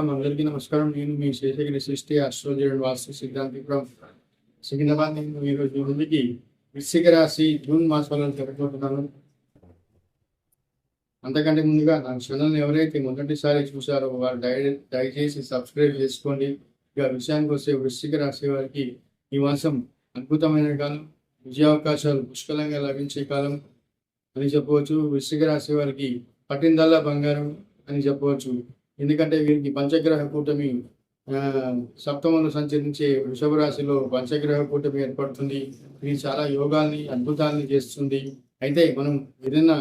అందరికీ నమస్కారం. నేను మీ శేషగిరి సృష్టి అస్ట్రోజర్ వాస్తు సిద్ధాంతి ఫ్రమ్ సికింద్రాబాద్. నేను ఈరోజు ముందుకి వృశ్చిక రాశి జూన్ మాసంలో జరుపుకుంటున్నాను అంతకంటే ముందుగా నా ఛానల్ని ఎవరైతే మొదటిసారి చూసారో వారు దయ దయచేసి సబ్స్క్రైబ్ చేసుకోండి. ఇక విషయానికి వస్తే వృశ్చిక రాశి వారికి ఈ మాసం అద్భుతమైన కాలం విజయావకాశాలు పుష్కలంగా లభించే కాలం అని చెప్పవచ్చు. వృశ్చిక రాశి వారికి పట్టిందల్లా బంగారం అని చెప్పవచ్చు. ఎందుకంటే వీరికి పంచగ్రహ కూటమి సప్తమను సప్తమంలో సంచరించే వృషభ రాశిలో పంచగ్రహ కూటమి ఏర్పడుతుంది. ఇది చాలా యోగాల్ని అద్భుతాల్ని చేస్తుంది. అయితే మనం ఏదైనా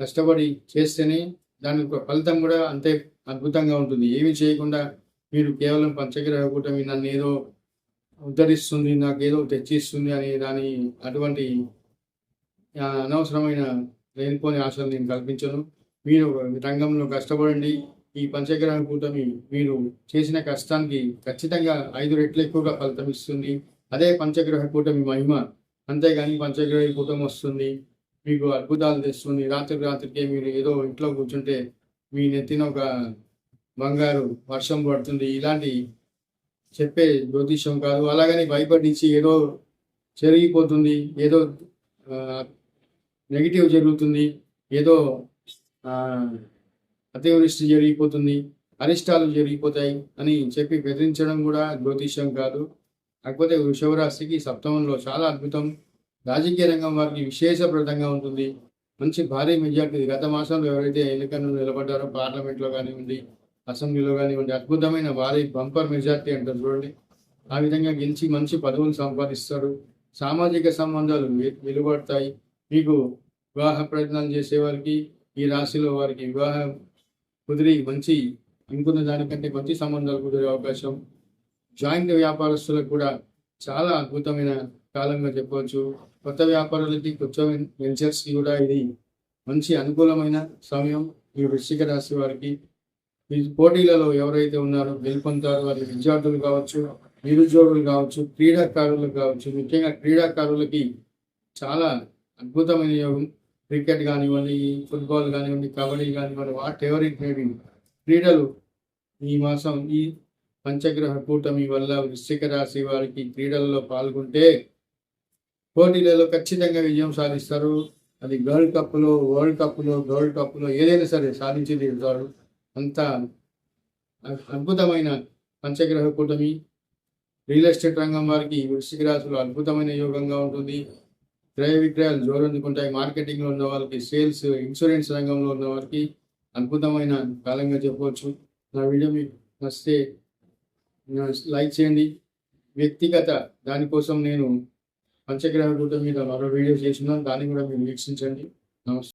కష్టపడి చేస్తేనే దాని యొక్క ఫలితం కూడా అంతే అద్భుతంగా ఉంటుంది. ఏమి చేయకుండా మీరు కేవలం పంచగ్రహ కూటమి నన్ను ఏదో ఉద్ధరిస్తుంది నాకు ఏదో తెచ్చిస్తుంది అనే దాని అటువంటి అనవసరమైన లేనిపోని ఆశలు నేను కల్పించను. మీరు రంగంలో కష్టపడండి. ఈ పంచగ్రహ కూటమి మీరు చేసిన కష్టానికి ఖచ్చితంగా ఐదు రెట్లు ఎక్కువగా ఫలితం ఇస్తుంది. అదే పంచగ్రహ కూటమి మహిమ. అంతేగాని పంచగ్రహ కూటమి వస్తుంది. మీకు అద్భుతాలు తెస్తుంది. రాత్రి రాత్రికే మీరు ఏదో ఇంట్లో కూర్చుంటే మీ నెత్తిన ఒక బంగారు వర్షం పడుతుంది. ఇలాంటి చెప్పే జ్యోతిష్యం కాదు. అలాగని భయపడించి ఏదో జరిగిపోతుంది ఏదో నెగిటివ్ జరుగుతుంది. ఏదో అతివృష్టి జరిగిపోతుంది అరిష్టాలు జరిగిపోతాయి అని చెప్పి బెదిరించడం కూడా జ్యోతిష్యం కాదు. కాకపోతే వృషభరాశికి సప్తమంలో చాలా అద్భుతం. రాజకీయ రంగం వారికి విశేషప్రదంగా ఉంటుంది. మంచి భారీ మెజార్టీ. గత మాసంలో ఎవరైతే ఎన్నికల్లో నిలబడ్డారో పార్లమెంట్లో కానివ్వండి అసెంబ్లీలో కానివ్వండి అద్భుతమైన భారీ బంపర్ మెజార్టీ అంటారు చూడండి. ఆ విధంగా గెలిచి మంచి పదవులు సంపాదిస్తారు. సామాజిక సంబంధాలు వెలువడతాయి. మీకు వివాహ ప్రయత్నాలు చేసే వారికి ఈ రాశిలో వారికి వివాహం కుదిరి మంచి అనుకున్న దానికంటే మంచి సంబంధాలు కుదిరే అవకాశం. జాయింట్ వ్యాపారస్తులకు కూడా చాలా అద్భుతమైన కాలంగా చెప్పవచ్చు. కొత్త వ్యాపారులకి కొత్త వెంచర్స్కి కూడా ఇది మంచి అనుకూలమైన సమయం. ఈ వృశ్చిక రాశి వారికి ఈ పోటీలలో ఎవరైతే ఉన్నారో గెలుపొందారో వారి విద్యార్థులు కావచ్చు నిరుద్యోగులు కావచ్చు క్రీడాకారులు కావచ్చు. ముఖ్యంగా క్రీడాకారులకి చాలా అద్భుతమైన యోగం క్రికెట్ కానివ్వండి ఫుట్బాల్ కానివ్వండి కబడ్డీ కానివ్వండి వాట్ ఎవర్ ఇట్ మేబీ క్రీడలు ఈ మాసం ఈ పంచగ్రహ కూటమి వల్ల వృశ్చిక రాశి వారికి క్రీడలలో పాల్గొంటే పోటీలలో ఖచ్చితంగా విజయం సాధిస్తారు. అది గోల్డ్ కప్లో వరల్డ్ కప్లో గోల్డ్ కప్లో ఏదైనా సరే సాధించి తీరుతారు అంత అద్భుతమైన పంచగ్రహ కూటమి. రియల్ ఎస్టేట్ రంగం వారికి వృశ్చిక రాశిలో అద్భుతమైన యోగంగా ఉంటుంది. క్రయ విక్రయాలు జోరందుకుంటాయి. మార్కెటింగ్లో ఉన్న వాళ్ళకి సేల్స్ ఇన్సూరెన్స్ రంగంలో ఉన్న వారికి అద్భుతమైన కాలంగా చెప్పవచ్చు. నా వీడియో మీకు నచ్చితే లైక్ చేయండి. వ్యక్తిగత దానికోసం నేను పంచగ్రహ కూటమి మీద మరో వీడియో చేస్తున్నాను. దాన్ని కూడా మీరు వీక్షించండి. నమస్తే.